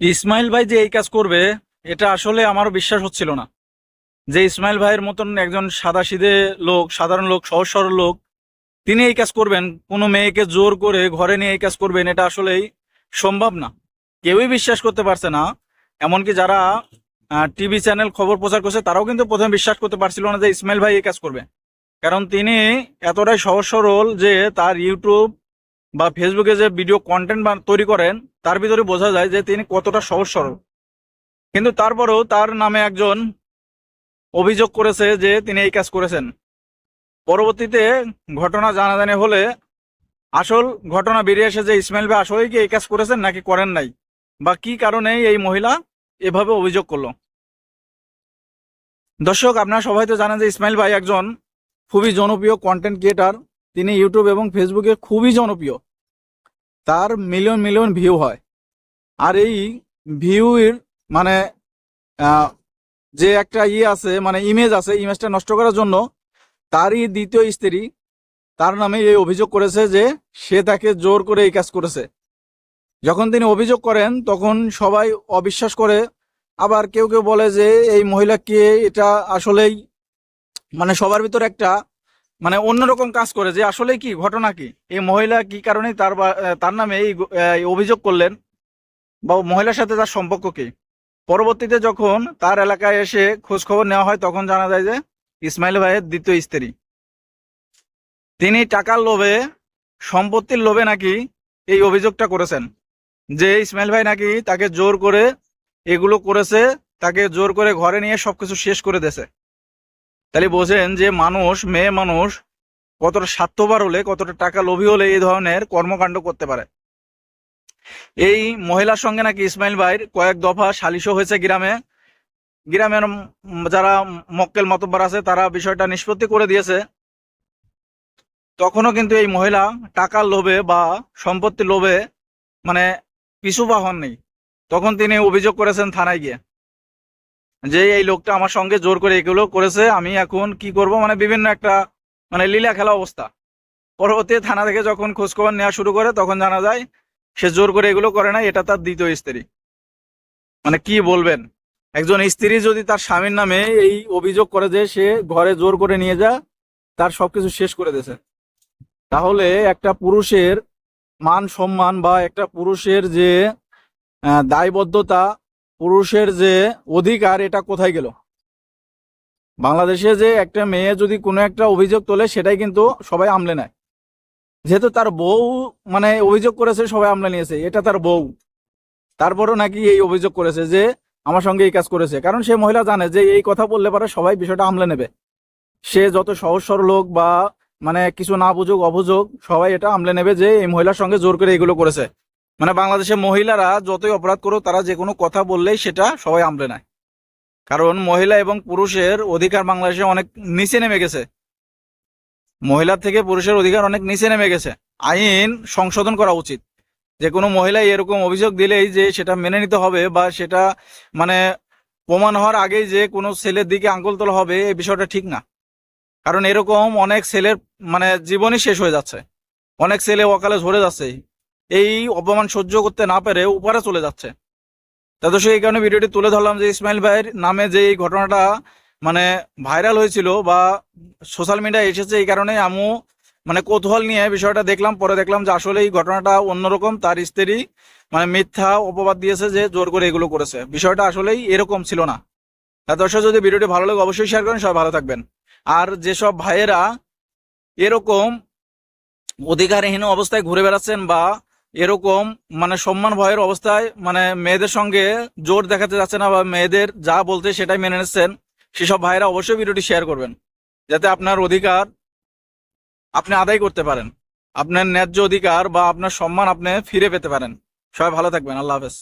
ইসমাইল ভাই যে এই কাজ করবে, এটা আসলে আমারও বিশ্বাস হচ্ছিল না। যে ইসমাইল ভাইয়ের মতন একজন সাদাসিধে লোক, সাধারণ লোক, সহজ সরল লোক, তিনি এই কাজ করবেন, কোনো মেয়েকে জোর করে ঘরে নিয়ে এই কাজ করবেন, এটা আসলেই সম্ভব না। কেউই বিশ্বাস করতে পারছে না, এমনকি যারা টিভি চ্যানেল খবর প্রচার করছে, তারাও কিন্তু প্রথমে বিশ্বাস করতে পারছিল না যে ইসমাইল ভাই এই কাজ করবে। কারণ তিনি এতটাই সহজ সরল যে তার ইউটিউব বা ফেসবুকে যে ভিডিও কন্টেন্ট তৈরি করেন তার ভিতরে বোঝা যায় যে তিনি কতটা সহজ সরল কিন্তু তারপরেও তার নামে একজন অভিযোগ করেছে যে তিনি এই কাজ করেছেন। পরবর্তীতে ঘটনা জানাজানি হলে আসল ঘটনা বেরিয়ে এসে যে ইসমাইল ভাই আসলেই কি এই কাজ করেছেন নাকি করেন নাই? বা কি কারণে এই মহিলা এভাবে অভিযোগ করল? দর্শক, আপনারা সবাই তো জানেন যে ইসমাইল ভাই একজন খুবই জনপ্রিয় কন্টেন্ট ক্রিয়েটার তিনি ইউটিউব এবং ফেসবুকে খুবই জনপ্রিয়। তার মিলিয়ন মিলিয়ন ভিউ হয়। আর এই ভিউর মানে যে একটা ইয়ে আছে মানে ইমেজ আছে ইমেজটা নষ্ট করার জন্য তারই দ্বিতীয় স্ত্রী তার নামে এই অভিযোগ করেছে যে সে তাকে জোর করে এই কাজ করেছে। যখন তিনি অভিযোগ করেন, তখন সবাই অবিশ্বাস করে। আবার কেউ কেউ বলে যে এই মহিলাকে এটা আসলেই মানে সবার ভিতর একটা মানে অন্যরকম কাজ করে যে আসলে কি, ঘটনা কি? এই মহিলা কি কারণে তার তার নামে এই অভিযোগ করলেন? বা মহিলার সাথে তার সম্পর্ক কি? পরবর্তীতে যখন তার এলাকায় এসে খোঁজ খবর নেওয়া হয়, তখন জানা যায় যে ইসমাইল ভাইয়ের দ্বিতীয় স্ত্রী। তিনি টাকার লোভে, সম্পত্তির লোভে নাকি এই অভিযোগটা করেছেন। যে ইসমাইল ভাই নাকি তাকে জোর করে এগুলো করেছে, তাকে জোর করে ঘরে নিয়ে সবকিছু শেষ করে দেছে তাহলে বোঝেন যে মানুষ, মেয়ে মানুষ কতটা স্বার্থবার হলে, কতটা টাকা লোভী হলে এই ধরনের কর্মকাণ্ড করতে পারে। এই মহিলার সঙ্গে নাকি ইসমাইল ভাইয়ের কয়েক দফা সালিশও হয়েছে গ্রামে। গ্রামের যারা মক্কেল মতব্বার আছে, তারা বিষয়টা নিষ্পত্তি করে দিয়েছে। তখনও কিন্তু এই মহিলা টাকার লোভে বা সম্পত্তির লোভে মানে পিছু পা হননি। তখন তিনি অভিযোগ করেছেন থানায় গিয়ে। যে এই লোকটা আমার সঙ্গে জোর করে এগুলো করেছে, আমি এখন কি করব? মানে বিভিন্ন একটা মানে লীলা খেলা অবস্থা। পরবর্তী থানা থেকে যখন খোঁজখবর নেওয়া শুরু করে, তখন জানা যায় সে জোর করে এগুলো করে না এটা তার দ্বিতীয় স্ত্রী। মানে কি বলবেন? একজন স্ত্রী যদি তার স্বামীর নামে এই অভিযোগ করে যে সে ঘরে জোর করে নিয়ে যা, তার সবকিছু শেষ করে দিয়েছে। তাহলে একটা পুরুষের মান সম্মান বা একটা পুরুষের যে দায়বদ্ধতা পুরুষের যে অধিকার, এটা কোথায় গেল? বাংলাদেশে যে একটা মেয়ে যদি কোনো একটা অভিযোগ তোলে, সেটাই কিন্তু সবাই আমলে নেয়। যেহেতু তার বউ মানে অভিযোগ করেছে, সবাই আমলে নিয়েছে, এটা তার বউ। তারপরও নাকি এই অভিযোগ করেছে যে আমার সঙ্গে এই কাজ করেছে। কারণ সে মহিলা জানে যে এই কথা বললে পারে সবাই বিষয়টা আমলে নেবে। সে যত সহজ সরল হোক বা মানে কিছু না বুঝুক অভিযোগ সবাই এটা আমলে নেবে যে এই মহিলার সঙ্গে জোর করে এগুলো করেছে। মানে বাংলাদেশের মহিলারা যতই অপরাধ করুক, তারা যে কোনো কথা বললেই সেটা সবাই আমলে নেয়। কারণ মহিলা এবং পুরুষের অধিকার বাংলাদেশে অনেক নিচে নেমে গেছে। মহিলার থেকে পুরুষের অধিকার অনেক নিচে নেমে গেছে। আইন সংশোধন করা উচিত। যে কোনো মহিলা এরকম অভিযোগ দিলেই যে সেটা মেনে নিতে হবে বা সেটা মানে প্রমাণ হওয়ার আগেই যে কোনো ছেলের দিকে আঙ্গুল তোলা হবে, এই বিষয়টা ঠিক না। কারণ এরকম অনেক ছেলের মানে জীবনই শেষ হয়ে যাচ্ছে। অনেক ছেলে অকালে ঝরে যাচ্ছে। এই অপমান সহ্য করতে না পেরে উপরে চলে যাচ্ছে। তাদের সেই কারণে ভিডিওটি তুলে ধরলাম যে ইসমাইল ভাইয়ের নামে যে এই ঘটনাটা মানে ভাইরাল হয়েছিল বা সোশ্যাল মিডিয়ায় এসেছে এই কারণে আমু মানে কৌতূহল নিয়ে বিষয়টা দেখলাম, পরে দেখলাম যে আসলে এই ঘটনাটা অন্যরকম, তার স্ত্রী মানে মিথ্যা অপবাদ দিয়েছে যে জোর করে এগুলো করেছে। বিষয়টা আসলেই এরকম ছিল না। তা দর্শক, যদি ভিডিওটি ভালো লাগে অবশ্যই শেয়ার করেন, সবাই ভালো থাকবেন। আর যেসব ভাইয়েরা এরকম অধিকারহীন অবস্থায় ঘুরে বেড়াচ্ছেন বা এরকম মানে সম্মান ভয়ের অবস্থায় মানে মেয়েদের সঙ্গে জোর দেখাতে যাচ্ছে না বা মেয়েদের যা বলতে সেটাই মেনে নিচ্ছেন, সেসব ভাইরা অবশ্যই ভিডিওটি শেয়ার করবেন, যাতে আপনার অধিকার আপনি আদায় করতে পারেন, আপনার ন্যায্য অধিকার বা আপনার সম্মান আপনি ফিরে পেতে পারেন। সবাই ভালো থাকবেন, আল্লাহ হাফেজ।